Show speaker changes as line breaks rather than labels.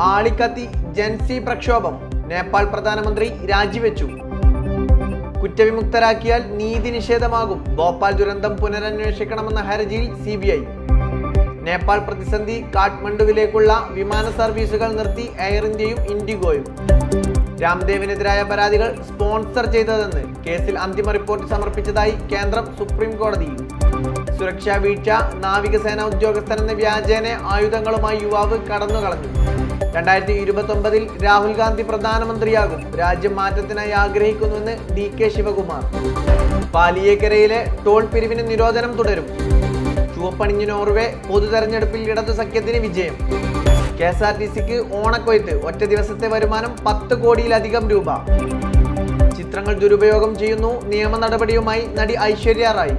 ആളിക്കത്തി ജൻസി പ്രക്ഷോഭം നേപ്പാൾ പ്രധാനമന്ത്രി രാജിവെച്ചു. കുറ്റവിമുക്തരാക്കിയാൽ നീതി നിഷേധമാകും. ഭോപ്പാൽ ദുരന്തം പുനരന്വേഷിക്കണമെന്ന ഹർജിയിൽ സി ബി ഐ. നേപ്പാൾ പ്രതിസന്ധി കാഠ്മണ്ഡുവിലേക്കുള്ള വിമാന സർവീസുകൾ നിർത്തി എയർ ഇന്ത്യയും ഇൻഡിഗോയും. രാംദേവിനെതിരായ പരാതികൾ സ്പോൺസർ ചെയ്തതെന്ന് കേസിൽ അന്തിമ റിപ്പോർട്ട് സമർപ്പിച്ചതായി കേന്ദ്രം സുപ്രീം കോടതിയിൽ സുരക്ഷാ വീഴ്ച നാവികസേന ഉദ്യോഗസ്ഥനെന്ന വ്യാജേന ആയുധങ്ങളുമായി യുവാവ് കടന്നുകളഞ്ഞു. രണ്ടായിരത്തി ഇരുപത്തി ഒമ്പതിൽ രാഹുൽ ഗാന്ധി പ്രധാനമന്ത്രിയാകും. രാജ്യം മാറ്റത്തിനായി ആഗ്രഹിക്കുന്നുവെന്ന് ഡി കെ ശിവകുമാർ. പാലിയേക്കരയിലെ ടോൾ പിരിവിന് നിരോധനം തുടരും. ചുവപ്പണിഞ്ഞ് നോർവേ പൊതു തെരഞ്ഞെടുപ്പിൽ ഇടതു സഖ്യത്തിന് വിജയം. കെ എസ് ആർ ടി സിക്ക് ഓണക്കൊയ്ത്ത് ഒറ്റ ദിവസത്തെ വരുമാനം പത്ത് കോടിയിലധികം രൂപ. ചിത്രങ്ങൾ ദുരുപയോഗം ചെയ്യുന്നു നിയമ നടപടിയുമായി നടി ഐശ്വര്യ റായ്.